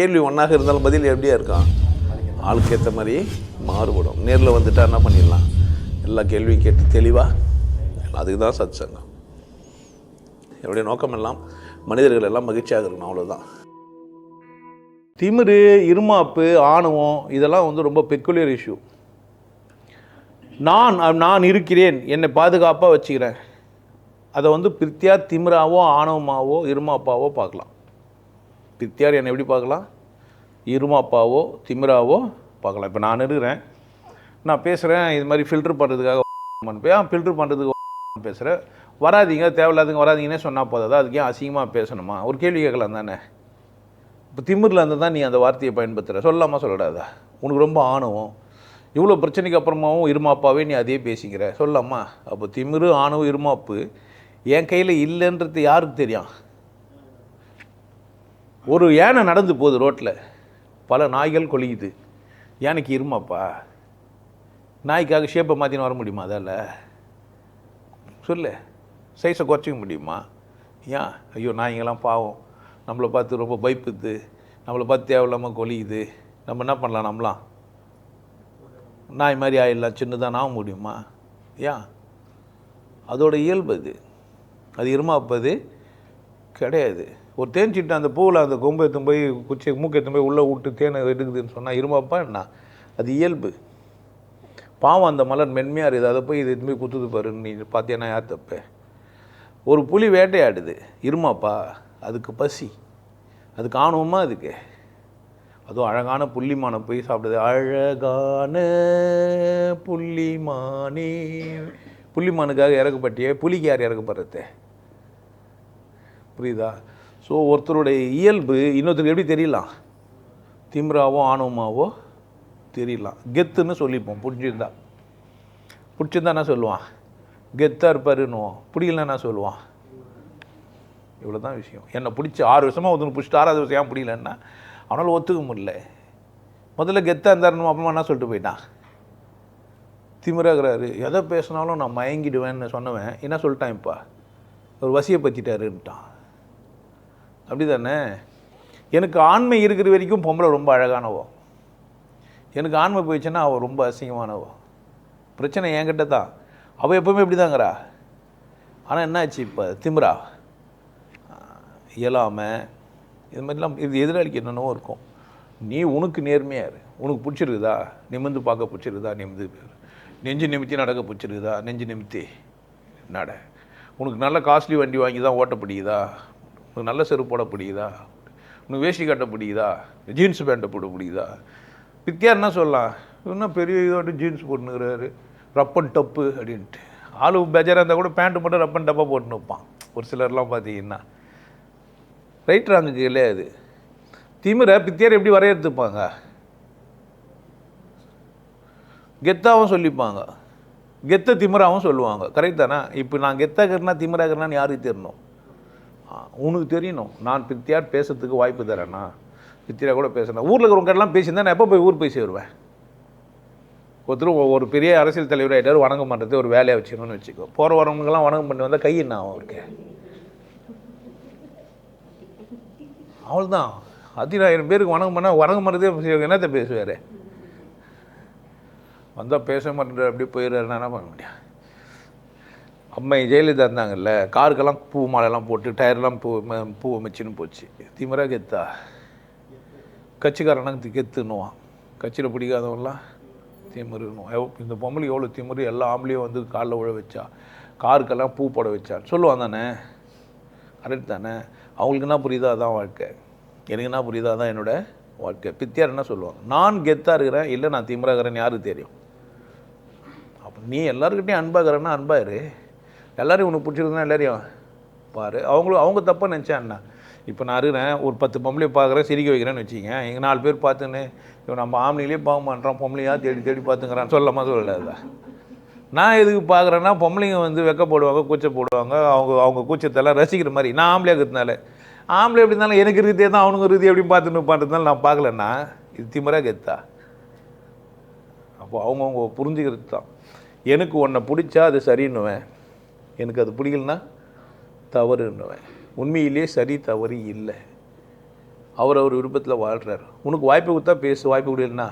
கேள்வி ஒன்றாக இருந்தாலும் பதில் எப்படியா இருக்கான் ஆளுக்கு ஏற்ற மாதிரி மாறுபடும். நேரில் வந்துட்டா என்ன பண்ணிடலாம்? எல்லா கேள்வியும் கேட்டு தெளிவாக அதுக்கு தான் சத் சங்கம் என்னுடைய நோக்கம் எல்லாம் மனிதர்கள் எல்லாம் மகிழ்ச்சியாக இருக்கணும் அவ்வளோதான் திமிரு இருமாப்பு ஆணவம் இதெல்லாம் வந்து ரொம்ப பெக்குலியர் இஷ்யூ நான் நான் இருக்கிறேன் என்னை பாதுகாப்பாக வச்சுக்கிறேன். அதை வந்து பிரித்தியாக திமிராவோ ஆணவமாவோ இருமாப்பாவோ பார்க்கலாம். பித்தியார் என்னை எப்படி பார்க்கலாம்? இருமாப்பாவோ திமிராவோ பார்க்கலாம். இப்போ நான் இருக்கிறேன் நான் பேசுகிறேன் இது மாதிரி ஃபில்டர் பண்ணுறதுக்காக போய் ஃபில்டர் பண்ணுறதுக்கு பேசுகிறேன் வராதீங்க. தேவையில்லாதுங்க வராதிங்கன்னே சொன்னால் போதாது? அதுக்கு ஏன் அசிங்கமாக பேசணுமா? ஒரு கேள்வி கேட்கலாம் தானே. இப்போ திமிரில் இருந்து தான் நீ அந்த வார்த்தையை பயன்படுத்துகிற சொல்லாமா சொல்லடாதா உனக்கு ரொம்ப ஆணவம். இவ்வளோ பிரச்சனைக்கு அப்புறமாவும் இருமாப்பாவே நீ அதே பேசிக்கிற. சொல்லாமா? அப்போ திமிரு ஆணவம் இருமாப்பு என் கையில் இல்லைன்றது யாருக்கு தெரியும்? ஒரு யானை நடந்து போகுது ரோட்டில் பல நாய்கள் கொலிக்குது யானைக்கு இருமாப்பா? நாய்க்காக ஷேப்பை மாற்றின்னு வர முடியுமா அதால்? சொல்லு. சைஸை குறைச்சிக்க முடியுமா? ஏன் ஐயோ நாய்ங்கெல்லாம் பாவம். நம்மளை பார்த்து ரொம்ப பயப்புது நம்மளை பார்த்து தேவையில்லாமல் கொலியுது நம்ம என்ன பண்ணலாம் நம்மளாம் நாய் மாதிரி ஆயிடலாம். சின்னதாக ஆக முடியுமா? ஏன் அதோட இயல்பு அது. அது இருமாப்பது கிடையாது. ஒரு தேன் சிட்டு அந்த பூவில் அந்த கொம்பு எடுத்துன்னு போய் குச்சி மூக்கு எடுத்துன்னு போய் உள்ளே விட்டு தேனை எடுக்குதுன்னு சொன்னால் இருமாப்பா என்ன? அது இயல்பு. பாவம் அந்த மலர் மென்மையாக இருக்குது. அதை போய் இது எதுவுமே குத்துது பாரு. நீ பார்த்தியானா யார் தப்பு? ஒரு புலி வேட்டையாடுது. இருமாப்பா அதுக்கு பசி. அதுக்கு ஆணவமா அதுக்கு? அதுவும் அழகான புள்ளிமானை போய் சாப்பிடுது. அழகான புள்ளிமானே புள்ளிமானுக்காக இறக்கப்பட்டியே. புலிக்கு யார் இறக்கப்படுறது புரியுதா? ஸோ ஒருத்தருடைய இயல்பு இன்னொருத்தருக்கு எப்படி தெரியலாம்? திமிராவோ ஆணவமாவோ தெரியலாம். கெத்துன்னு சொல்லிப்போம் பிடிச்சிருந்தா பிடிச்சிருந்தா என்ன சொல்லுவான்? கெத்தாக இருப்பாருன்னுவோம் பிடிக்கலன்னா என்ன சொல்லுவான்? இவ்வளோ தான் விஷயம். என்னை பிடிச்சி ஆறு வருஷமாக ஒருத்தனு பிடிச்சிட்டு ஆறாவது வருஷம் ஏன் பிடிக்கலன்னா அவனால் ஒத்துக்க முடியல. முதல்ல கெத்தாக இருந்தாருன்னு அப்புறமா என்ன சொல்லிட்டு போயிட்டான்? திமிராகிறாரு. எதை பேசினாலும் நான் மயங்கிடுவேன்னு சொன்னவன். என்ன சொல்லிட்டான் இப்போ? ஒரு வசியை பற்றிட்டாருன்ட்டான் அப்படி தானே எனக்கு ஆண்மை இருக்கிற வரைக்கும் பொம்பளை ரொம்ப அழகானவோ? எனக்கு ஆண்மை போயிடுச்சுன்னா அவள் ரொம்ப அசிங்கமானவோ? பிரச்சனை என்கிட்ட தான். அவள் எப்போவுமே இப்படி தாங்கிறா ஆனால் என்னாச்சு இப்போ? திமிரா? இயலாமல் இது மாதிரிலாம் இது எதிராளிக்கு என்னென்னவோ இருக்கும். நீ உனக்கு நேர்மையாக இரு. உனக்கு பிடிச்சிருக்குதா? நிமிர்ந்து பார்க்க பிடிச்சிருக்குதா? நிமிந்து நெஞ்சு நிமித்தி நடக்க பிடிச்சிருக்குதா? நெஞ்சு நிமித்தி. நட. உனக்கு நல்ல காஸ்ட்லி வண்டி வாங்கி தான் ஓட்ட பிடிக்குதா உனக்கு நல்ல செருப்பு போட பிடிக்குதா? உனக்கு வேஷ்டி கட்ட பிடிக்குதா? ஜீன்ஸ் பேண்ட்டை போட பிடிக்குதா? பித்தியார் என்ன சொல்லலாம்? இன்னும் பெரிய இதோட்டு ஜீன்ஸ் போட்டுனுக்கிறாரு ரப்பன் டப்பு அப்படின்ட்டு. ஆளு பெஜராக இருந்தால் கூட பேண்ட்டு மட்டும் ரப்பன் டப்பாக போட்டுன்னு வைப்பான். ஒரு சிலர்லாம் பார்த்தீங்கன்னா. ரைட் ராங்குக்கு இல்லையா அது. திமிர பித்தியார் எப்படி வரையறுத்துப்பாங்க? கெத்தாவும் சொல்லிப்பாங்க. கெத்த திமிராவும் சொல்லுவாங்க. கரெக்ட் தானே? இப்போ நான் கெத்தாக்கிறனா திமிராக்கிறனான்னு யாருக்கு தெரியணும் உனக்கு தெரியணும். நான் பித்தியார் பேசுறதுக்கு வாய்ப்பு தரேண்ணா பித்தியா கூட பேசுறேன் ஊரில் இருக்கிறவங்கெல்லாம் பேசியிருந்தா நான் எப்போ போய் ஊர் போய் சேருவேன்? ஒருத்தர் ஒரு பெரிய அரசியல் தலைவர் ஆகிட்டார் வணக்கம் பண்ணுறது ஒரு வேலையை வச்சுக்கணும்னு வச்சுக்கோ. போகிற வரவங்கெல்லாம் வணக்கம் பண்ணி வந்தால் கை என்ன ஆகும் அவருக்கு? அவ்வளோதான் அதினாயிரம் பேருக்கு வணக்கம் பண்ணால் வணக்கம் பண்ணுறதே என்னத்தை பேசுவார்? வந்தால் பேச மாட்டேன் அப்படியே போயிடுறாருன்னா என்ன பண்ண முடியும்? அம்மை ஜெயலலிதா இருந்தாங்கல்ல காருக்கெல்லாம் பூ மாலைலாம் போட்டு டயர்லாம் பூ ம- பூ வச்சுன்னு போச்சு. திமிரா கெத்தா? கட்சிக்காரனுக்கு கெத்துன்னுவான். கட்சியில் பிடிக்காதவங்களாம் திமிருன்னுவான். எவ் இந்த பொம்பளைக்கு எவ்வளோ திமிரு? எல்லா ஆம்பளையும் வந்து காலில் உழ வச்சா காருக்கெல்லாம் பூ போட வச்சா. சொல்லுவான் தானே? கரெக்ட் தானே? அவங்களுக்கு என்ன புரியுதோ அதான் வாழ்க்கை. எனக்கு என்ன புரியுதோ அதான் என்னோட வாழ்க்கை. பித்தியார் என்ன சொல்லுவாங்க? நான் கெத்தாக இருக்கிறேன் இல்லை நான் திமிராகிறேன்னு யாருக்கு தெரியும்? அப்போ நீ எல்லாருக்கிட்டையும் அன்பாகிறேன்னா அன்பாயிரு எல்லோரும் உனக்கு பிடிச்சிருந்தா எல்லாரையும் பாரு. அவங்களும் அவங்க தப்பாக நினச்சா அண்ணா இப்போ நான் இருக்கிறேன் ஒரு பத்து பொம்பளையை பார்க்குறேன் சிரிக்க வைக்கிறேன்னு வச்சுங்க எங்கள் நாலு பேர் பார்த்துன்னு இப்போ நம்ம ஆம்பளையிலே பார்க்க மாட்டோம் பொம்பளையாக தேடி தேடி பார்த்துங்கிறான் சொல்லமா சொல்லல. நான் எதுக்கு பார்க்குறேன்னா பொம்பளைங்க வந்து வெக்கப்படுவாங்க கூச்ச போடுவாங்க அவங்க அவங்க கூச்சத்தெல்லாம் ரசிக்கிற மாதிரி. நான் ஆம்பளையாக இருக்கிறதுனால. ஆம்பளை எப்படி இருந்தாலும் எனக்கு இருக்கிறதே தான் அவனுங்க இறுதி எப்படி பார்த்துன்னு பண்ணுறதுனால நான் பார்க்கலன்னா இது திமராக கெத்தா? அப்போ அவங்கவுங்க புரிஞ்சுக்கிறது தான் எனக்கு உன்னை பிடிச்சா அது சரின்னுவேன். எனக்கு அது பிடிக்கலனா தவறுன்னுவேன் உண்மையிலே சரி தவறு இல்லை. அவர் அவர் விருப்பத்தில் வாழ்கிறார் உனக்கு வாய்ப்பு கொடுத்தா பேசு வாய்ப்பு கொடுக்கலனா?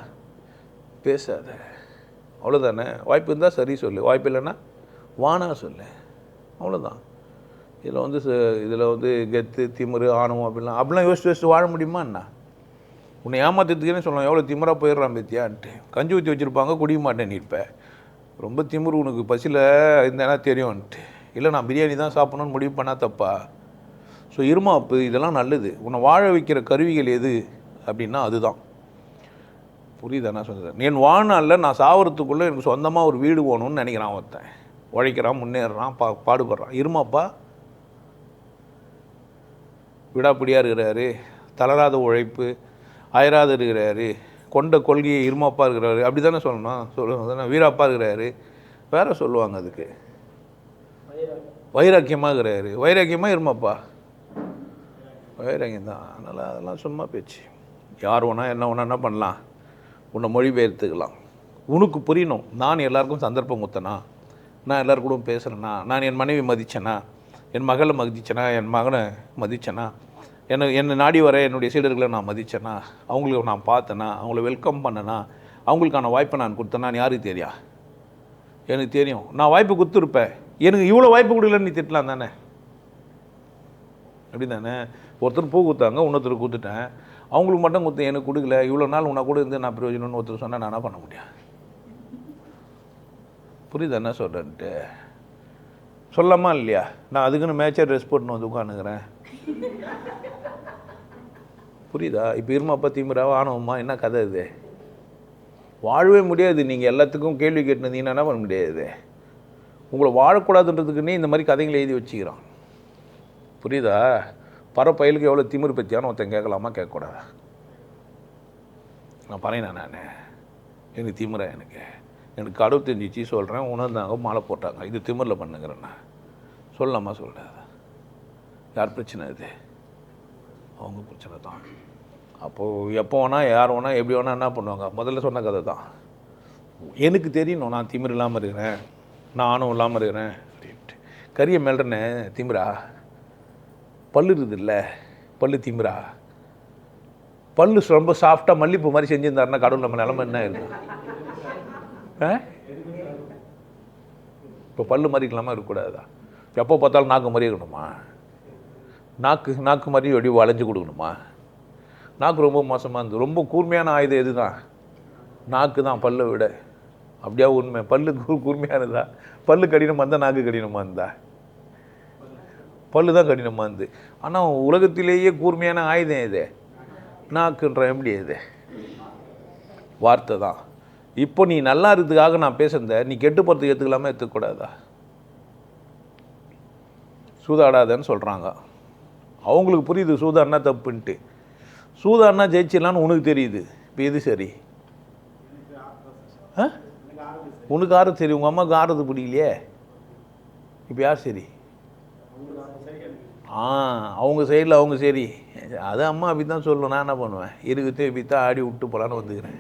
பேசாத. அவ்வளோதானே வாய்ப்பு இருந்தால் சரி சொல்லு. வாய்ப்பு இல்லைன்னா வானா சொல்லு. அவ்வளோதான் இதில் வந்து இதில் வந்து கெத்து திமிரு ஆணவம் அப்படிலாம் அப்படிலாம் யோசிச்சு யோசிச்சு வாழ முடியுமா என்ன? உன்னை ஏமாத்துறதுக்குன்னு சொல்லலாம். எவ்வளோ திமிராக போயிடுறான் பேத்தியான்ட்டு. கஞ்சி ஊற்றி வச்சுருப்பாங்க குடிக்க மாட்டேன் நீ இப்போ ரொம்ப திமிரு உனக்கு பசியில் இருந்தேன்னா தெரியும்ன்ட்டு. இல்லை நான் பிரியாணி தான் சாப்பிட்ணுன்னு முடிவு பண்ணால் தப்பா? ஸோ இருமாப்பு இதெல்லாம் நல்லது. உன்னை வாழ வைக்கிற கருவிகள் எது? அப்படின்னா அதுதான். புரியுதா நான் சொல்கிறேன் என் வாழ்நாளில் நான் சாவறதுக்குள்ளே எனக்கு சொந்தமாக ஒரு வீடு போகணும்னு நினைக்கிறான் ஒருத்தன். உழைக்கிறான் முன்னேறான் பா பாடுபடுறான். இருமாப்பா? விடாப்பிடியாக இருக்கிறாரு. தளராத உழைப்பு. அயராது இருக்கிறாரு. கொண்ட கொள்கையை இருமாப்பா இருக்கிறாரு. அப்படி தானே சொல்லணும்? சொல்லணும் தானே? வீராப்பா இருக்கிறாரு. வேறு சொல்லுவாங்க அதுக்கு. வைராக்கியமாக இருக்கிறாரு வைராக்கியமாக இருமாப்பா. வைராக்கியம் தான். அதனால் அதெல்லாம் சும்மா பேச்சு. யார் வேணால் என்ன வேணால் என்ன பண்ணலாம். உன்னை மொழிபெயர்த்துக்கலாம். உனக்கு புரியணும். நான் எல்லாருக்கும் சந்தர்ப்பம் கொடுத்தனா? நான் எல்லாரு கூட பேசுகிறேன்னா நான் என் மனைவி மதித்தேனா என் மகளை மதிச்சேனா? என் மகனை மதித்தேனா என்னை என்னை நாடி வர என்னுடைய சீடர்களை நான் மதிச்சேனா? அவங்களுக்கு நான் பார்த்தேனா? அவங்கள வெல்கம் பண்ணனா? அவங்களுக்கான வாய்ப்பை நான் கொடுத்தேனான்னு யாருக்கு தெரியா எனக்கு தெரியும். நான் வாய்ப்பு கொடுத்துருப்பேன். எனக்கு இவ்வளோ வாய்ப்பு கொடுக்கலன்னு நீ திட்டலாம் தானே? அப்படி தானே ஒருத்தர் பூ கொடுத்தாங்க இன்னொருத்தர் கொடுத்துட்டேன் அவங்களுக்கு மட்டும் கொடுத்து எனக்கு கொடுக்கல. இவ்வளோ நாள் உன்னை கூட இருந்து நான் பிரயோஜனம்னு ஒருத்தர் சொன்னால் நான் என்ன பண்ண முடியும்? புரியுது என்ன சொல்கிறேன்ட்டு சொல்லாமா இல்லையா? நான் அதுக்குன்னு மேட்சாக ட்ரெஸ் போட்டுன்னு வந்து உட்காந்துக்கிறேன் புரியுதா? இப்போ இருமாப்பா திமிராவா ஆணவமா? என்ன கதை இது? வாழவே முடியாது. நீங்கள் எல்லாத்துக்கும் கேள்வி கேட்டுனீங்கன்னா என்ன பண்ண முடியாது? உங்களை வாழக்கூடாதுன்றதுக்குன்னே இந்த மாதிரி கதைகளை எழுதி வச்சுக்கிறான். புரியுதா? பறப்பயலுக்கு எவ்வளோ திமிரு பற்றியானு ஒருத்தன் கேட்கலாமா? கேட்கக்கூடாதா? நான் பறையினா நான்? எனக்கு திமிரா எனக்கு? எனக்கு கடவுள் தெரிஞ்சிச்சு சொல்கிறேன் உணர்ந்தாங்க மாலை போட்டாங்க. இது திமிரில் பண்ணுங்கிறேன் நான். சொல்லலாமா சொல்கிறேன் யார் பிரச்சனை இது? அவங்க பிரச்சனை தான். அப்போது எப்போ வேணால் யார் வேணால் எப்படி வேணால் என்ன பண்ணுவாங்க? முதல்ல சொன்ன கதை தான். எனக்கு தெரியணும் நான் திமிர் இல்லாமல் இருக்கிறேன். நான் ஆணவம் இல்லாமல் இருக்கிறேன் அப்படின்ட்டு. கரியை மேல்றனே திமிரா? பல்லு இருக்குதுல்ல பல்லு திமிரா? பல்லு ரொம்ப சாஃப்டாக மல்லிப்பூ மாதிரி செஞ்சுருந்தாருன்னா கடவுள் நம்ம நிலமை என்ன இருக்கும் ஆ? இப்போ பல்லு மாதிரி இல்லாமல் இருக்கக்கூடாதா? எப்போ பார்த்தாலும் நாக்கு மாதிரி இருக்கணுமா? நாக்கு நாக்கு மாதிரி எப்படி வளைஞ்சு கொடுக்கணுமா? நாக்கு ரொம்ப மோசமாக இருந்தது. ரொம்ப கூர்மையான ஆயுதம் எது தான் நாக்கு தான் பல்லை விட. அப்படியா உண்மை? பல்லு கூர்மையானதா? பல்லு கடினமாக இருந்தால் நாக்கு கடினமாக இருந்தா பல்லு தான் கடினமாக இருந்து ஆனால் உலகத்திலேயே கூர்மையான ஆயுதம் இது நாக்குன்ற எப்படி இது வார்த்தை தான். இப்போ நீ நல்லா இருக்கிறதுக்காக நான் பேசுகிறத நீ கெட்டு போகிறதுக்கு எடுத்துக்கலாமா எடுத்துக்கூடாதா சூதாடாதன்னு சொல்கிறாங்க அவங்களுக்கு புரியுது சூதாடினா தப்புன்ட்டு. சூதாடினா ஜெயிச்சிடலான்னு உனக்கு தெரியுது. இப்போ எது சரி? ஆ? உனக்கு ஆறு சரி உங்கள் அம்மாவுக்கு ஆறுறது பிடிக்கலையே? இப்போ யார் சரி? ஆ அவங்க சைடில் அவங்க சரி. அது அம்மா அப்படி தான் சொல்லணும். நான் என்ன பண்ணுவேன்? இருக்குது இப்படி தான் ஆடி விட்டு போகலான்னு வந்துக்கிறேன்.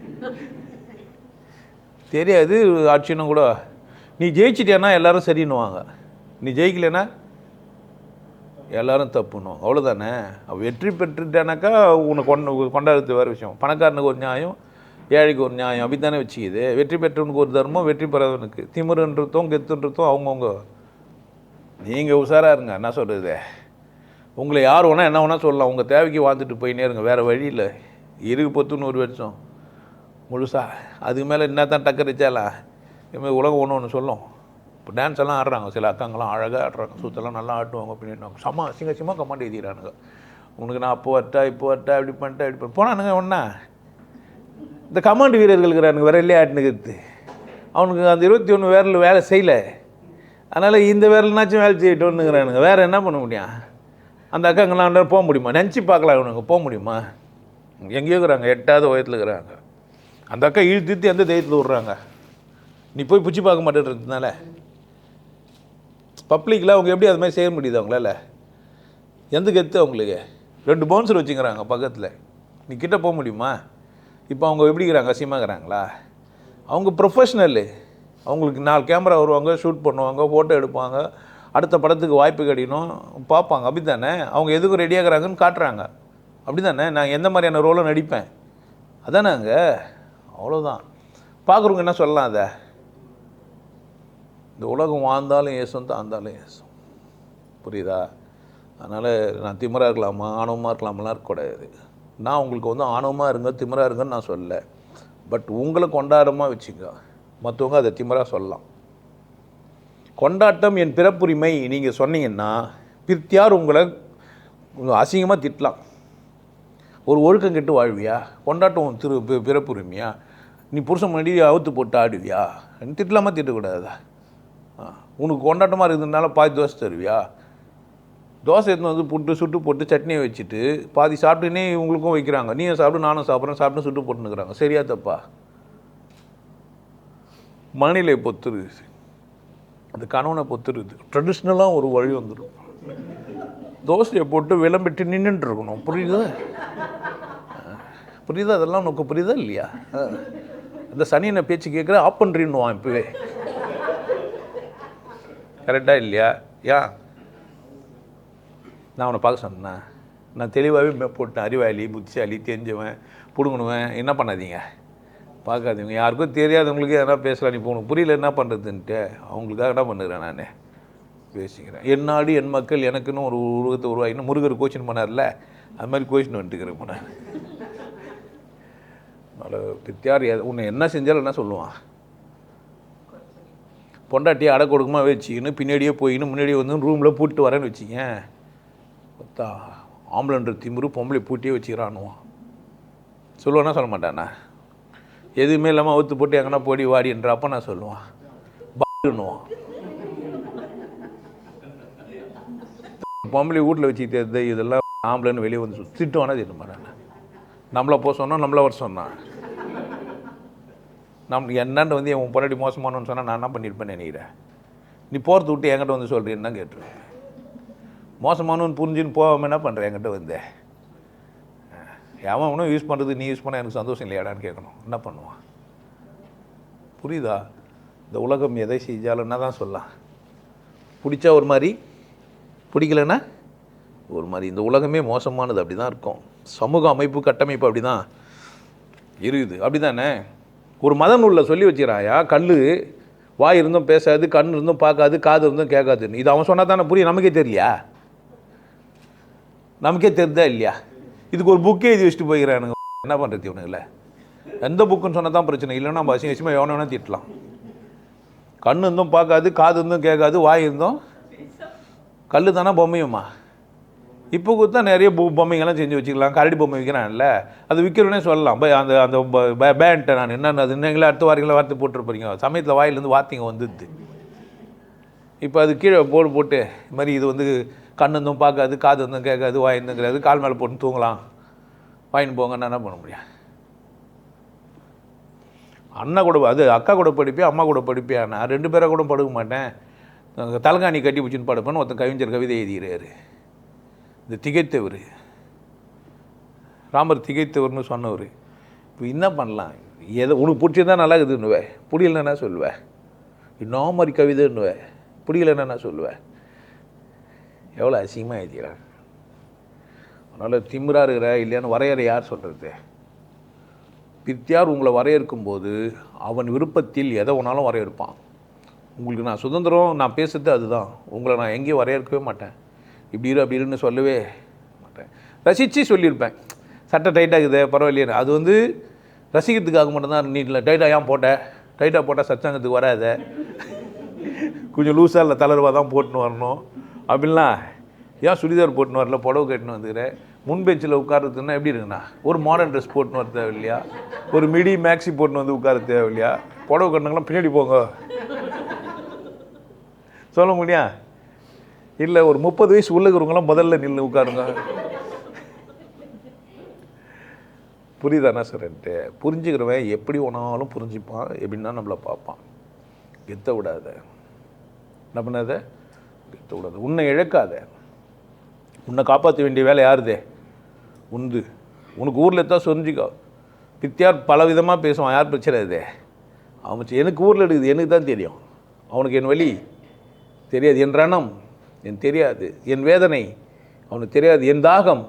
தெரியாது ஆட்சினும் கூட. நீ ஜெயிச்சிட்டேன்னா எல்லாரும் சரின்னுவாங்க. நீ ஜெயிக்கலைன்னா எல்லாரும் தப்புணும் அவ்வளோதானே வெற்றி பெற்றுட்டானாக்கா உன்னை கொண்ட கொண்டாடுறது வேறு விஷயம். பணக்காரனுக்கு ஒரு நியாயம். ஏழைக்கு ஒரு நியாயம் அப்படி தானே வச்சுக்கிது. வெற்றி பெற்றவனுக்கு ஒரு தர்மம் வெற்றி பெறாதவனுக்கு. திமிருன்றதும் கெத்துன்றதும் அவங்கவுங்க. நீங்கள் உஷாராக இருங்க என்ன சொல்கிறது உங்களை யார் வேணால் என்ன வேணால் சொல்லலாம். உங்கள் தேவைக்கு வாழ்ந்துட்டு போயினே இருங்க வேறு வழி இல்லை. இருக்கு பொத்து நூறு வருஷம். முழுசாக அதுக்கு மேலே என்ன தான் டக்கர் இதுமாதிரி உலகம் ஒன்று ஒன்று சொல்லும். இப்போ டான்ஸ் எல்லாம் ஆடுறாங்க. சில அக்காங்கெல்லாம் அழகாக ஆடுறாங்க. சூத்தெல்லாம் நல்லா ஆட்டுவாங்க அப்படின்னு செம்ம சிங்க சிம்மா கமாண்ட் எழுதிக்கிறானுங்க. உனக்கு நான் அப்போ வரட்டா இப்போ வரட்டா இப்படி பண்ணிட்டேன் இப்படி பண்ண போனானுங்க ஒன்றா இந்த கமாண்ட் வீரர்கள் இருக்கிறானுங்க விரலே ஆட்டுனுக்கிறது அவனுக்கு அந்த இருபத்தி ஒன்று வேரில் வேலை செய்யலை. அதனால் இந்த வேரலனாச்சும் வேலை செய்யட்டோன்னுங்கிறானுங்க வேறு என்ன பண்ண முடியும்? அந்த அக்காங்கெல்லாம் போக முடியுமா? நினச்சி பார்க்கலாம் இவனுங்க போக முடியுமா? எங்கேயோ இருக்கிறாங்க எட்டாவது உயரத்தில் இருக்கிறாங்க. அந்த அக்கா இழுத்து எந்த தைரியத்தில் விட்றாங்க? நீ போய் பிடிச்சி பார்க்க மாட்டேன்றதுனால. பப்ளிக்கில் அவங்க எப்படி அது மாதிரி செய்ய முடியுது அவங்களால? எந்த கெத்து அவங்களுக்கு? ரெண்டு பவுன்சர் வச்சுக்கிறாங்க பக்கத்தில். நீ கிட்டே போக முடியுமா? இப்போ அவங்க எப்படிங்கிறாங்க அசியமாகறாங்களா அவங்க ப்ரொஃபஷ்னலு அவங்களுக்கு நாலு கேமரா வருவாங்க ஷூட் பண்ணுவாங்க ஃபோட்டோ எடுப்பாங்க. அடுத்த படத்துக்கு வாய்ப்பு கிடைக்கணும். பார்ப்பாங்க. அப்படி தானே அவங்க எதுக்கும் ரெடியாகிறாங்கன்னு காட்டுறாங்க. அப்படி தானே நான் எந்த மாதிரியான ரோலும் நடிப்பேன்? அதானேங்க அவ்வளோதான் பார்க்குறவங்க என்ன சொல்லலாம் அதை? இந்த உலகம் வாழ்ந்தாலும் ஏசும் தாழ்ந்தாலும் ஏசும். புரியுதா? அதனால் நான் திமராக இருக்கலாமா ஆணவமாக இருக்கலாமெல்லாம் இருக்கக்கூடாது நான் உங்களுக்கு வந்து ஆணவமாக இருங்க திமிரா இருங்கன்னு நான் சொல்லலை. பட் உங்களை கொண்டாடமாக வச்சுங்க. மற்றவங்க அதை திமிரா சொல்லலாம். கொண்டாட்டம் என் பிறப்புரிமை நீங்கள் சொன்னீங்கன்னா பிரித்தியார் உங்களை அசிங்கமாக திட்டலாம். ஒரு ஒழுக்கம் கெட்டு வாழ்வியா? கொண்டாட்டம் திரு பிறப்புரிமையா? நீ புருஷன் முன்னாடி அவுத்து போட்டு ஆடுவியா? திட்டலாமா திட்டக்கூடாதா? உனக்கு கொண்டாட்டமாக இருக்கிறதுனால பாதி தோசை தருவியா? தோசை எடுத்துன்னு வந்து புட்டு சுட்டு போட்டு சட்னியை வச்சுட்டு பாதி சாப்பிட்டுனே இவங்களுக்கும் வைக்கிறாங்க. நீயும் சாப்பிட்டு நானும் சாப்பிட்றேன். சாப்பிட்டு சுட்டு போட்டுனுக்குறாங்க சரியா தப்பா? மனநிலை பொத்துருது அது கணவனை பொத்துருது. ட்ரெடிஷ்னலாக ஒரு வழி வந்துடும் தோசையை போட்டு விளம்பிட்டு நின்றுட்டு இருக்கணும் புரியுதா? புரியுதா? அதெல்லாம் உனக்கு புரியுதா இல்லையா? அந்த சனியனை பேச்சு கேட்குற? ஆப் பண்ணுறீன்னுவான் இப்போவே. கரெக்டாக இல்லையா? ஏன் நான் அவனை பார்க்க சொன்னேன் நான் தெளிவாகவே போட்டேன் அறிவாளி புத்திசாலி தெரிஞ்சவன் பிடுங்கணுவன் என்ன பண்ணாதீங்க? பார்க்காதீங்க. யாருக்கும் தெரியாதவங்களுக்கு எதனா பேசலாம் நீ போகணும். புரியல என்ன பண்ணுறதுன்ட்டு அவங்களுக்காக என்ன பண்ணுறேன் நான்? பேசிக்கிறேன். என் நாடு என் மக்கள் எனக்குன்னு ஒரு உருவத்தை உருவாக்கின்னு முருகர் கோச்சின் பண்ணார்ல அது மாதிரி கோச்சின் வந்துட்டுக்கிறேன் நான். அதனால் பித்தியார் உன்னை என்ன செஞ்சாலும் என்ன சொல்லுவான்? பொண்டாட்டியை அடை கொடுக்குமா வச்சுக்கின்னு பின்னாடியே போயின்னு முன்னாடியே வந்து ரூமில் பூட்டு வரேன்னு வச்சிங்க ஆம்பளன்ற திமுரு பொம்பளை பூட்டியே வச்சுக்கிறானுவான் சொல்லுவேன்னா சொல்ல மாட்டானா? எதுவுமே இல்லாமல் அவுத்து போட்டு எங்கன்னா போடி வாடின்றப்ப நான் சொல்லுவான். பாடுன்னுவான் பொம்பளை வீட்டில் வச்சுக்கிட்டு இதெல்லாம் ஆம்பளைன்னு வெளியே வந்து திட்டுவானா திட்ட மாட்டானா? நம்மளை போக சொன்னால் நம்மளை வர சொன்னான் நம் என்னன்னு வந்து உன் பொண்டாட்டி மோசமானு சொன்னால் நான் என்ன பண்ணியிருப்பேன்னு நினைக்கிறேன்? நீ போகிறத விட்டு என்கிட்ட வந்து சொல்கிறேன்னு தான் கேட்டுருவேன் மோசமானவன் புரிஞ்சுன்னு போகாமல் என்ன பண்ணுறேன் என்கிட்ட வந்து. எவன் ஒன்றும் யூஸ் பண்ணுறது நீ யூஸ் பண்ண எனக்கு சந்தோஷம் இல்லையாடான்னு கேட்கணும். என்ன பண்ணுவான்? புரியுதா? இந்த உலகம் எதை செஞ்சாலும்னா தான் சொல்லலாம். பிடிச்சா ஒரு மாதிரி பிடிக்கலன்னா ஒரு மாதிரி. இந்த உலகமே மோசமானது அப்படி தான் இருக்கும். சமூக அமைப்பு கட்டமைப்பு அப்படி தான் இருக்குது. அப்படி தானே ஒரு மத நூலில் சொல்லி வச்சுக்கிறாயா? கல் வாய் இருந்தும் பேசாது கண் இருந்தும் பார்க்காது காது இருந்தும் கேட்காதுன்னு. இது அவன் சொன்னால் தானே புரியும்? நமக்கே தெரியலையா? நமக்கே தெரிதா இல்லையா? இதுக்கு ஒரு புக்கே எழுதி வச்சுட்டு போய்க்கிறானுங்க. என்ன பண்ணுறது இவனுங்கள? எந்த புக்குன்னு சொன்னால் தான் பிரச்சனை. இல்லைன்னா நம்ம அசிங்க அசிங்கமாக எவனை வேணால் திட்டலாம். கண் இருந்தும் பார்க்காது காது இருந்தும் கேட்காது வாய் இருந்தும் கல் தானே பொம்மையுமா? இப்போ கொடுத்தா நிறைய பூ பொம்மைங்கெல்லாம் செஞ்சு வச்சுக்கலாம். கரடி பொம்மை விற்கிறான்ல அது விற்கிறோன்னே சொல்லலாம். போய் அந்த அந்த பேண்ட்டை நான் என்னென்ன அது இன்னங்களே அடுத்த வாரங்கள வார்த்தை போட்டிருப்பீங்க? சமயத்தில் வாயிலேருந்து வார்த்தைங்க வந்துடுது. இப்போ அது கீழே போடு போட்டு இது மாதிரி இது வந்து கண்ணுந்தும் பார்க்காது காது இருந்தும் கேட்காது வாய் இருந்தும் கிடையாது கால் மேலே போட்டு தூங்கலாம். வாங்கின்னு போங்கன்னா என்ன பண்ண முடியும்? அண்ணா கூட அது அக்கா கூட படிப்பேன் அம்மா கூட படிப்பேன் நான் ரெண்டு பேரை கூட படுக்க மாட்டேன். தலகாணி கட்டி பிடிச்சின்னு படுப்பேன்னு ஒருத்தன் கவிஞர் கவிதை எழுதிக்கிறாரு. இந்த திகைத்தவர். ராமர் திகைத்தவர்னு சொன்னவர். இப்போ என்ன பண்ணலாம்? எதை உனக்கு பிடிச்சிருந்தா நல்லா இருக்குதுன்னுவேன் பிடிக்கலன்னா சொல்லுவேன் இன்னும் மாதிரி கவிதைன்னுவேன் பிடிக்கலன்னா நான் சொல்லுவேன் எவ்வளோ அசிங்கமாக எழுதிக்கிறான் அதனால் திமிரா இருக்கிற இல்லையான்னு வரையறை யார் சொல்கிறது பித்தியார் உங்களை வரையறுக்கும் போது அவன் விருப்பத்தில் எதை வேணாலும் வரையறுப்பான். உங்களுக்கு நான் சுதந்திரம் நான் பேசுறது அதுதான். உங்களை நான் எங்கேயும் வரையறுக்கவே மாட்டேன். இப்படி இரு அப்படி இருன்னு சொல்லவே மாட்டேன். ரசித்து சொல்லியிருப்பேன். சட்டை டைட்டாக இருக்குது பரவாயில்லையே அது வந்து ரசிக்கிறதுக்காக மட்டும்தான் நீ இல்லை டைட்டாக ஏன் போட்ட? டைட்டாக போட்டால் சச்சாங்கத்துக்கு வராத. கொஞ்சம் லூஸாக இல்லை தளர்வாக தான் போட்டுன்னு வரணும். அப்படின்லாம் ஏன் சுடிதார் போட்டுன்னு வரல புடவை கட்டின்னு வந்துக்கிறேன் முன் பெஞ்சில் உட்கார்றதுன்னா எப்படி இருக்குண்ணா ஒரு மாடர்ன் ட்ரெஸ் போட்டுன்னு வர தேவையில்லையா? ஒரு மிடி மேக்ஸி போட்டுன்னு வந்து உட்கார தேவையில்லையா? புடவை கட்டினங்களாம் பின்னாடி போங்க. சொல்ல முடியா இல்லை ஒரு முப்பது வயசு உள்ள இருக்கிறவங்களாம் முதல்ல நின்று உட்காருங்க. புரியுதாண்ணா சார்ன்ட்டு புரிஞ்சுக்கிறவன் எப்படி ஒன்றாலும் புரிஞ்சுப்பான் எப்படின்னா நம்மளை பார்ப்பான். கெத்த விடாத என்ன பண்ணாத? கெத்த உன்னை இழக்காத. உன்னை காப்பாற்ற வேண்டிய வேலை யாருதே? உந்து உனக்கு ஊரில் தான் சொரிஞ்சிக்கோ. பித்தியார் பல விதமாக பேசுவான். யார் பிரச்சனை இது? அவன் எனக்கு ஊரில் எடுக்குது எனக்கு தான் தெரியும். அவனுக்கு என் வழி தெரியாது. என் ரணம். என் தெரியாது. என் வேதனை. அவனுக்கு தெரியாது. என் தாகம்.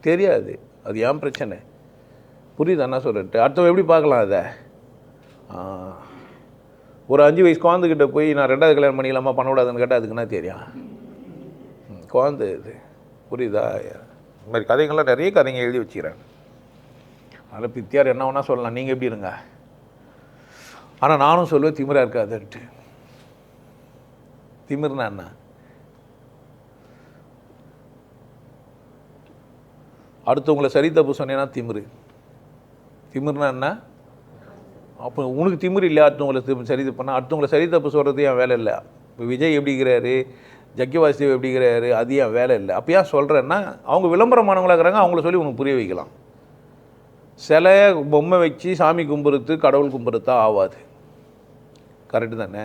தெரியாது. அது ஏன் பிரச்சனை? புரியுது? என்ன சொல்லிட்டு அடுத்தவன் எப்படி பார்க்கலாம் அதை? ஒரு அஞ்சு வயசு குழந்தைகிட்ட போய் நான் ரெண்டாவது கல்யாணம் பண்ணிக்கலாமா பண்ணக்கூடாதுன்னு கேட்டால் அதுக்கு என்ன தெரியும் குழந்தை இது. புரியுதா? இந்த மாதிரி கதைகள்லாம் நிறைய கதைங்க எழுதி வச்சுக்கிறேன் அதில் பித்தியார் என்ன வேணால் சொல்லலாம். நீங்கள் எப்படி இருங்க? ஆனால் நானும் சொல்லுவேன் திமிரா இருக்காதுன்ட்டு. திமிர்னா என்ன? அடுத்தவங்களை சரி தப்பு சொன்னேன்னா திமிரு. திமிர்னா என்ன? அப்போ உனக்கு திமிரு இல்லை அடுத்தவங்களை சரி தப்பு பண்ணால் அடுத்தவங்களை சரி தப்பு சொல்கிறது என் வேலை இல்லை. இப்போ விஜய் எப்படிங்கிறாரு ஜக்கி வாசுதேவ் எப்படிங்கிறாரு அது என் வேலை இல்லை. அப்போ ஏன் சொல்கிறேன்னா அவங்க விளம்பரமானவங்களாக இருக்கிறாங்க அவங்கள சொல்லி உனக்கு புரிய வைக்கலாம். சிலை பொம்மை வச்சு சாமி கும்பிடுத்து கடவுள் கும்பிடுத்தா ஆகாது கரெக்டு தானே?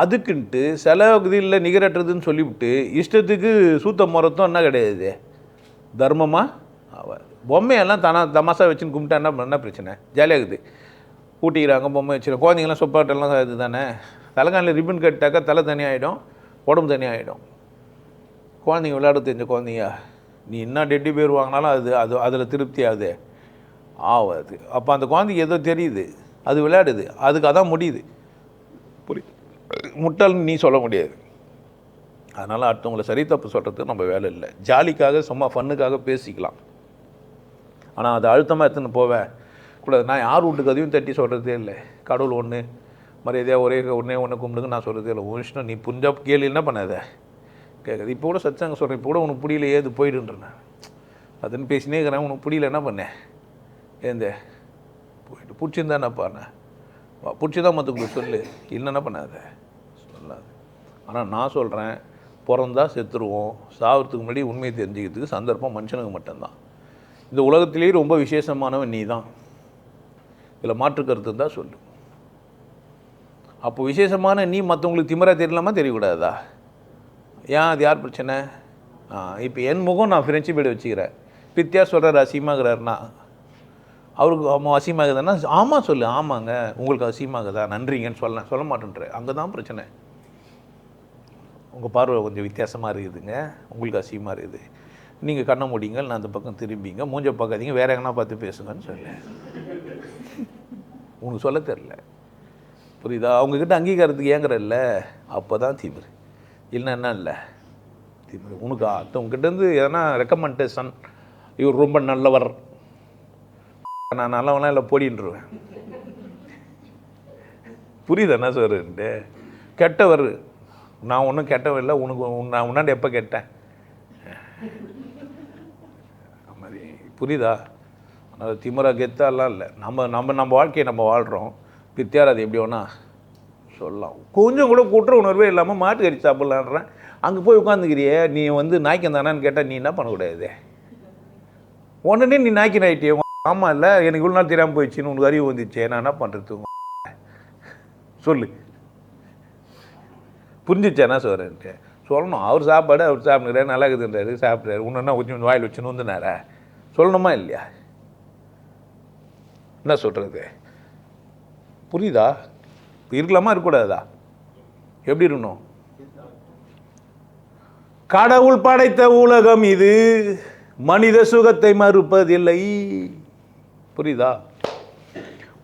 அதுக்குன்ட்டு சில இது இல்லை நிகரற்றதுன்னு சொல்லிவிட்டு இஷ்டத்துக்கு சூத்த முறத்தும் என்ன கிடையாது? தர்மமாக ஆகாது பொம்மையெல்லாம் தானா தமாசா வச்சுன்னு கும்பிட்டா என்ன என்ன பிரச்சனை? ஜாலியாக இருக்குது. ஊட்டிக்கிறாங்க பொம்மை வச்சுருக்கோம் குழந்தைங்களாம் சொப்பாட்டெல்லாம் இது தானே தலைகாணில் ரிப்பன் கட்டாக்கா தலை தனியாகிடும் உடம்பு தனியாகிடும் குழந்தைங்க விளையாட தெரிஞ்ச குழந்தைங்க நீ என்ன டெட்டி பேர் வாங்கினாலும் அது அது அதில் திருப்தி ஆகுது. ஆகாது அப்போ அந்த குழந்தைக்கு ஏதோ தெரியுது. அது விளையாடுது. அதுக்கு அதான் முடியுது. புரி முட்டாள்னு நீ சொல்ல முடியாது. அதனால் அடுத்தவங்களை சரி தப்பு சொல்கிறது நம்ம வேலை இல்லை. ஜாலிக்காக சும்மா ஃபன்னுக்காக பேசிக்கலாம். ஆனால் அது அழுத்தமாக எடுத்துன்னு போவேன். கூடாது நான் யார் வீட்டுக்கு அதையும் தட்டி சொல்கிறதே இல்லை. கடவுள் ஒன்று மரியாதையாக ஒரே ஒன்றே ஒன்று கும்பிடுங்க நான் சொல்கிறதே இல்லை. உன் இஷ்டம் நீ புரிஞ்சா கேள்வி என்ன பண்ணாத? கேட்குது இப்போ கூட சச்சாங்க சொல்கிறேன் இப்போ கூட உனக்கு புரியல ஏது போயிடுன்றேன் அதுன்னு பேசினே இருக்கிறேன் உனக்கு புரியல என்ன பண்ணேன்? ஏந்த? போயிட்டு பிடிச்சிருந்தா என்ன பிடிச்சி பிடிச்சிதான் மற்றவங்களுக்கு சொல்லு. இல்லைன்னா பண்ணாத? சொல்லாது. ஆனால் நான் சொல்கிறேன் பிறந்தா செத்துருவோம். சாவறதுக்கு முன்னாடி உண்மையை தெரிஞ்சுக்கிறதுக்கு சந்தர்ப்பம் மனுஷனுக்கு மட்டும்தான். இந்த உலகத்திலேயே ரொம்ப விசேஷமானவன் நீ தான் இதில் மாற்று கருத்து தான் சொல்லு. அப்போ விசேஷமான நீ மற்றவங்களுக்கு திமிரா தெரியலாமா? தெரியக்கூடாதா? ஏன் அது யார் பிரச்சனை? ஆ இப்போ என் முகம் நான் ஃப்ரெண்ட்ஷிப் வீடு வச்சுக்கிறேன். பித்தியா சொல்கிறார் அசியமாகிறாருன்னா அவருக்கு ஆமாம் அசியமாகுதுன்னா ஆமாம் சொல்லு ஆமாங்க. உங்களுக்கு அசியமாகுதா நன்றிங்கன்னு சொல்ல சொல்ல மாட்டேன்ற அங்கே தான் பிரச்சனை. உங்கள் பார்வை கொஞ்சம் வித்தியாசமாக இருக்குதுங்க. உங்களுக்கு அசியமாக இருக்குது. நீங்கள் கண்ணை முடியுங்கள் நான் அந்த பக்கம் திரும்பிங்க. மூஞ்ச பார்க்காதீங்க. வேற எங்கன்னா பார்த்து பேசுங்கன்னு சொல்லு. உனக்கு சொல்ல தெரில புரியுதா? அவங்கக்கிட்ட அங்கீகாரத்துக்கு ஏங்குறல்ல. அப்போ தான் திமிரு. இல்லைன்னா என்ன இல்லை? திமிரு. உனக்கு அடுத்தவங்ககிட்டேருந்து எதனா ரெக்கமெண்டேஷன் இவர் ரொம்ப நல்லவர். நான் நல்லவனா இல்லை போடின்ருவேன் புரியுது என்ன சொல்கிறேன்ட்டு கெட்டவர். நான் ஒன்றும் கெட்டவர் இல்லை. உனக்கு உன் நான் முன்னாடி எப்போ கெட்டேன்? அது மாதிரி. புரியுதா? அதாவது திமிரா கெத்தாலாம் இல்லை. நம்ம நம்ம நம்ம வாழ்க்கையை நம்ம வாழ்கிறோம் பித்தியார் அது எப்படி வேணா சொல்லலாம். கொஞ்சம் கூட குற்ற உணர்வே இல்லாமல் மாட்டு கறி சாப்பிட்லான்றேன். அங்கே போய் உட்காந்துக்கிறியே நீ வந்து நாய்க்கு தானான்னு கேட்டால் நீ என்ன பண்ணக்கூடாது உடனே நீ நாய்க்கன் ஆகிட்டியே ஆமாம் இல்லை எனக்கு இவ்வளோ நாள் தெரியாமல் போயிடுச்சுன்னு உனக்கு அறிவு வந்துச்சு நான் என்ன பண்ணுறது சொல்லு. புரிஞ்சிச்சா என்ன சொல்கிறேன்ட்டு சொல்லணும். அவர் சாப்பாடு அவர் சாப்பிடுறாரு நல்லா இருக்குதுன்றாரு சாப்பிட்றாரு இன்னொன்னா கொஞ்சம் வாயில் வச்சு நொந்துனாரா? சொல்லணுமா இல்லையா? என்ன சொல்கிறது புரியுதா? இருக்கலாமா இருக்கக்கூடாதா? எப்படி இருக்கணும்? கடவுள் படைத்த உலகம் இது. மனித சுகத்தை மறுப்பதில்லை. புரியுதா?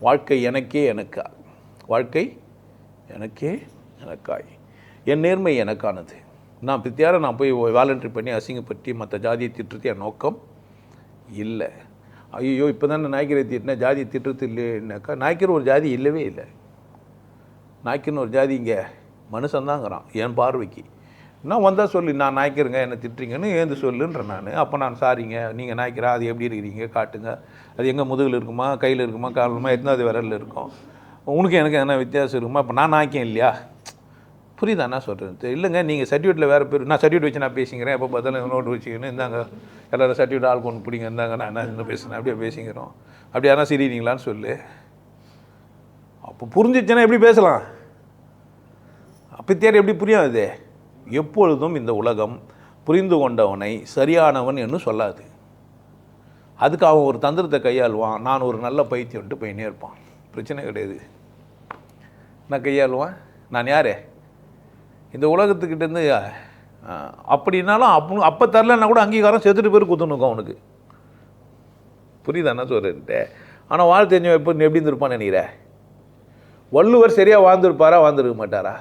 வாழ்க்கை எனக்கே எனக்கா? வாழ்க்கை எனக்கே எனக்காய். என் நேர்மை எனக்கானது. நான் பித்தியார நான் போய் வாலண்டரி பண்ணி அசிங்கப்பட்டு மற்ற ஜாதியை திட்டுறது என் நோக்கம் இல்லை. ஐயோ இப்போ தானே நாய்க்கரை திட்டினா ஜாதி திட்டுறது இல்லைன்னாக்கா நாய்க்கர் ஒரு ஜாதி இல்லவே இல்லை. நாய்க்கர்னு ஒரு ஜாதி இங்கே மனுஷன்தாங்கிறான் என் பார்வைக்கு. நான் வந்தால் சொல்லி நான் நாய்க்கிறேங்க என்னை திட்டுறீங்கன்னு ஏந்து சொல்லுன்றேன் நான். அப்போ நான் சாரிங்க நீங்கள் நாய்க்கிறா அது எப்படி இருக்கிறீங்க? காட்டுங்க. அது எங்கே முதுகில் இருக்குமா? கையில் இருக்குமா? காலமா எத்தனாவது விரலில் இருக்கும்? உனக்கு எனக்கு என்ன வித்தியாசம் இருக்குமா? அப்போ நான் நாய்க்கேன் இல்லையா? புரியுதா என்ன சொல்கிறது இல்லைங்க நீங்கள் சர்டிஃபிகேட்டில் வேறு பேர் நான் சர்டிஃபிகேட் வச்சு நான் பேசிக்கிறேன். எப்போ பார்த்தாலும் நோட்டு வச்சுக்கணும் இந்தாங்க எல்லோரும் சர்டிஃபிகேட் ஆள் கொண்டு பிடிங்க இருந்தாங்க. நான் என்ன என்ன பேசுகிறேன் அப்படியே பேசிக்கிறோம். அப்படி யாரும் சிரிக்கிறீங்களான்னு சொல்லு. அப்போ புரிஞ்சிச்சுன்னா எப்படி பேசலாம்? அப்போ தேர் எப்படி புரியும் அது? எப்பொழுதும் இந்த உலகம் புரிந்து கொண்டவனை சரியானவன் என்று சொல்லாது. அதுக்கு அவன் ஒரு தந்திரத்தை கையாளுவான். நான் ஒரு நல்ல பைத்தியம்ட்டு போயினே இருப்பான் பிரச்சனை கிடையாது. நான் கையாளுவேன். நான் யார்? இந்த உலகத்துக்கிட்டேருந்து அப்படின்னாலும் அப்போ அப்போ தரலன்னா கூட அங்கீகாரம் செத்துட்டு போய் குத்துணுக்கும் அவனுக்கு. புரியுதா என்ன சொல்கிறேன்ட்டு ஆனால் வாழ தெரிஞ்சவன் எப்போ எப்படி இருந்திருப்பான்னு நினைக்கிற? வள்ளுவர் சரியாக வாழ்ந்துருப்பாரா வாழ்ந்துருக்க மாட்டாரா?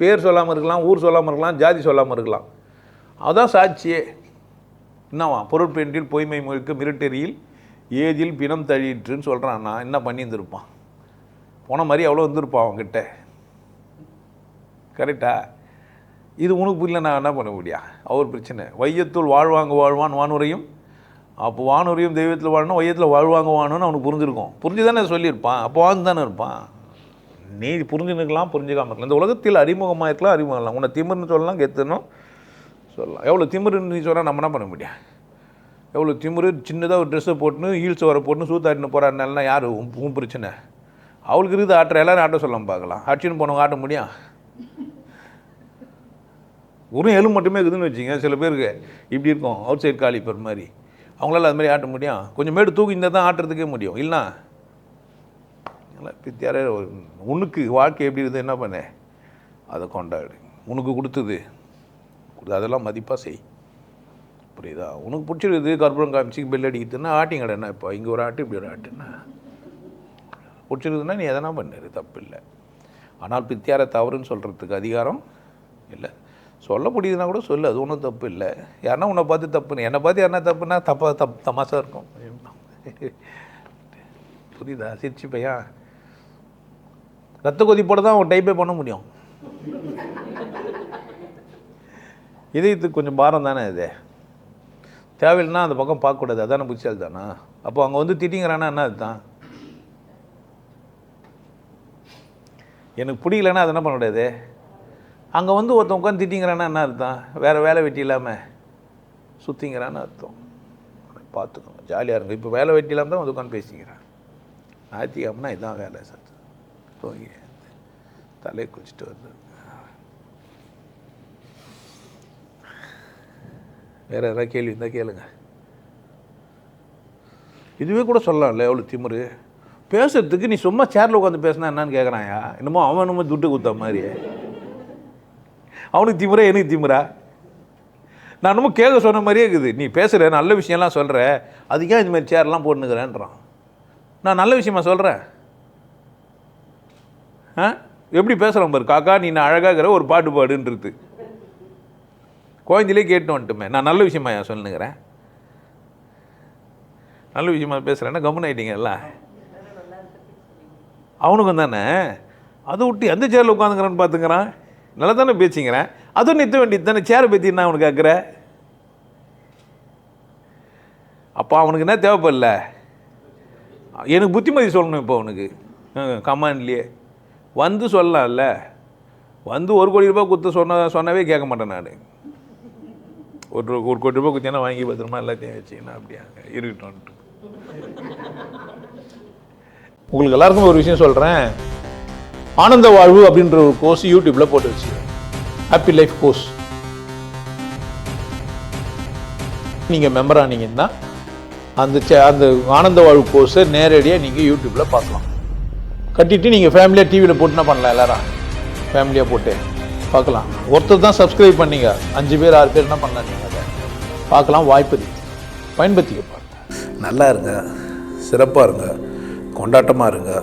பேர் சொல்லாமல் இருக்கலாம் ஊர் சொல்லாமல் இருக்கலாம் ஜாதி சொல்லாமல் இருக்கலாம். அதான் சாட்சியே. என்னவா? பொருட்பெண்டில் பொய்மை முழுக்க மிரட்டெறியில் ஏதில் பிணம் தழிட்டுன்னு சொல்கிறான் நான் என்ன பண்ணியிருந்திருப்பான்? போன மாதிரி அவ்வளோ வந்திருப்பான் அவங்ககிட்ட கரெக்டாக இது உனக்கு புரியல நான் என்ன பண்ண முடியா? அவர் பிரச்சனை. வையத்துள் வாழ்வாங்க வாழ்வான் வானுரையும். அப்போ வானுரையும் தெய்வத்தில் வாழணும் வையத்தில் வாழ்வாங்க வாணும்னு அவனுக்கு புரிஞ்சிருக்கும். புரிஞ்சு தானே சொல்லியிருப்பான். அப்போ வாழ்ந்து தானே இருப்பான். நீ புரிஞ்சுனுக்கலாம் புரிஞ்சுக்காம இருக்கலாம். இந்த உலகத்தில் அறிமுகமாக இருக்கலாம் அறிமுகம் இல்லை. உன்னை திமிர்னு சொல்லலாம் கெத்துணும் சொல்லலாம். எவ்வளோ திமிருன்னு நீ சொன்னால் நம்ம என்ன பண்ண முடியும் எவ்வளோ திமிரு? சின்னதாக ஒரு ட்ரெஸ்ஸை போட்டுன்னு ஹீல்ஸ் வர போட்டுன்னு சூத்தாட்டின்னு போகிறாருனாலாம் யார்? உன் பிரச்சனை. அவளுக்கு இருக்குது ஆட்டுற. எல்லோரும் ஆட்ட சொல்லாமல் பார்க்கலாம் ஆட்சின்னு போனவங்க ஆட்ட முடியும் வெறும் எலும்பு மட்டுமே இருக்குதுன்னு வச்சுங்க சில பேருக்கு இப்படி இருக்கும் அவுட் சைட் காலிப்பர் மாதிரி. அவங்களால அது மாதிரி ஆட்ட முடியும். கொஞ்சம் மேடு தூக்கி இருந்தால் தான் ஆட்டுறதுக்கே முடியும். இல்லைனா பித்தியாரே உனக்கு வாழ்க்கை எப்படி இருக்குது என்ன பண்ண? அதை கொண்டாடு. உனக்கு கொடுத்தது. அதெல்லாம் மதிப்பாக செய். புரியுதா? உனக்கு பிடிச்சிருக்குது கற்பூரம் காமிச்சு பெல் அடிக்கிறதுன்னா ஆட்டிங் என்ன இப்போ? இங்கே ஒரு ஆட்டு இப்படி ஒரு ஆட்டுன்னா பிடிச்சிருக்குதுன்னா நீ எதனா பண்ணு தப்பு இல்லை ஆனால் பித்தியாரை தவறுன்னு சொல்கிறதுக்கு அதிகாரம் இல்லை. சொல்ல முடியுதுன்னா கூட சொல்லு அது ஒன்றும் தப்பு இல்லை. யாருன்னா உன்னை பார்த்து தப்புன்னு என்னை பார்த்து யாருன்னா தப்புன்னா தப்பாக தப் தமாசாக இருக்கும். புரியுதா? சிரிச்சு பையன் ரத்த கொதிப்போட தான் அவன் டைப்பே பண்ண முடியும். இதயத்துக்கு கொஞ்சம் பாரம் தானே இது? தேவையில்லைன்னா அந்த பக்கம் பார்க்கக்கூடாது. அதான புத்திசாலி தானா? அப்போ அங்கே வந்து திட்டிங்கிறானா என்ன அதுதான் எனக்கு பிடிக்கலன்னா அது என்ன பண்ண முடியாது? அங்கே வந்து ஒருத்தன் உட்காந்து திட்டிங்கிறான்னா என்ன அர்த்தம்? வேறு வேலை வெட்டி இல்லாமல் சுற்றிங்கிறான்னு அர்த்தம். பார்த்துக்கோங்க ஜாலியாக இருக்கும். இப்போ வேலை வெட்டி இல்லாமல் தான் வந்து உட்காந்து பேசிக்கிறேன். ஞாயிற்றுக்கிழமைனா இதுதான் வேலை சார். தூங்கி தலையை குளிச்சுட்டு வந்து. வேறு எதாவது கேள்வி இருந்தால் கேளுங்க. இதுவே கூட சொல்லலாம்ல எவ்வளோ திமிரு. பேசுறதுக்கு நீ சும்மா சேரில் உட்காந்து பேசினா என்னன்னு கேட்குறாயா என்னமோ அவன் என்னமோ துட்டு கொடுத்த மாதிரி அவனுக்கு திமுறை எனக்கு திமுறா நான் ரொம்ப கேட்க சொன்ன மாதிரியே இருக்குது. நீ பேசுகிற நல்ல விஷயம்லாம் சொல்கிற அதுக்கே இந்த மாதிரி சேர்லாம் போட்டுனுக்கிறேன்றான். நான் நல்ல விஷயமா சொல்கிறேன் ஆ? எப்படி பேசுகிறேன் பாரு காக்கா நீ நான் அழகாகிற ஒரு பாட்டு பாடுன்றது. குழந்தையிலே கேட்டு வந்துட்டுமே. நான் நல்ல விஷயமா ஏன் சொல்லுங்கிறேன் நல்ல விஷயமா பேசுகிறேன்னா கம்முன்னு ஆகிட்டீங்கல்ல அவனுக்கும் தானே? அதை விட்டு எந்த சேரில் உட்காந்துக்கிறான்னு பார்த்துக்கிறான்? நல்லா தானே பேசிக்கிறேன்? அதுவும் நிறுத்த வேண்டியது தானே? சேரை பற்றி என்ன அவனுக்கு கேட்குற அப்போ அவனுக்கு என்ன தேவைப்படல? எனக்கு புத்திமதி சொல்லணும் இப்போ அவனுக்கு. கமாண்ட்லேயே வந்து சொல்லலாம்ல. வந்து ஒரு கோடி ரூபாய் குத்து சொன்ன சொன்னவே கேட்க மாட்டேன் நான். ஒரு ஒரு கோடி ரூபாய் குத்தினா வாங்கி பத்திரமா எல்லாத்தையும் வச்சுக்கணும் அப்படியா? இருக்கட்டும் உங்களுக்கு எல்லாருக்கும் ஒரு விஷயம் சொல்கிறேன் ஆனந்த வாழ்வு அப்படின்ற ஒரு கோர்ஸ் யூடியூப்பில் போட்டு வச்சு ஹாப்பி லைஃப் கோர்ஸ் நீங்கள் மெம்பர் ஆனீங்கன்னா அந்த சே- அந்த ஆனந்த வாழ்வு கோர்ஸை நேரடியாக நீங்கள் யூடியூப்பில் பார்க்கலாம். கட்டிட்டு நீங்கள் ஃபேமிலியாக டிவியில் போட்டுனா பண்ணலாம் எல்லாரும்? ஃபேமிலியாக போட்டு பார்க்கலாம். ஒருத்தர் தான் சப்ஸ்கிரைப் பண்ணீங்க. அஞ்சு பேர் ஆறு பேர் என்ன பண்ணலாம் நீங்கள் அதை? பார்க்கலாம் வாய்ப்பு இருக்கு. பயன்படுத்திக்க பாருங்க. நல்லா இருங்க. சிறப்பாக இருங்க. கொண்டாட்டமாக இருங்க.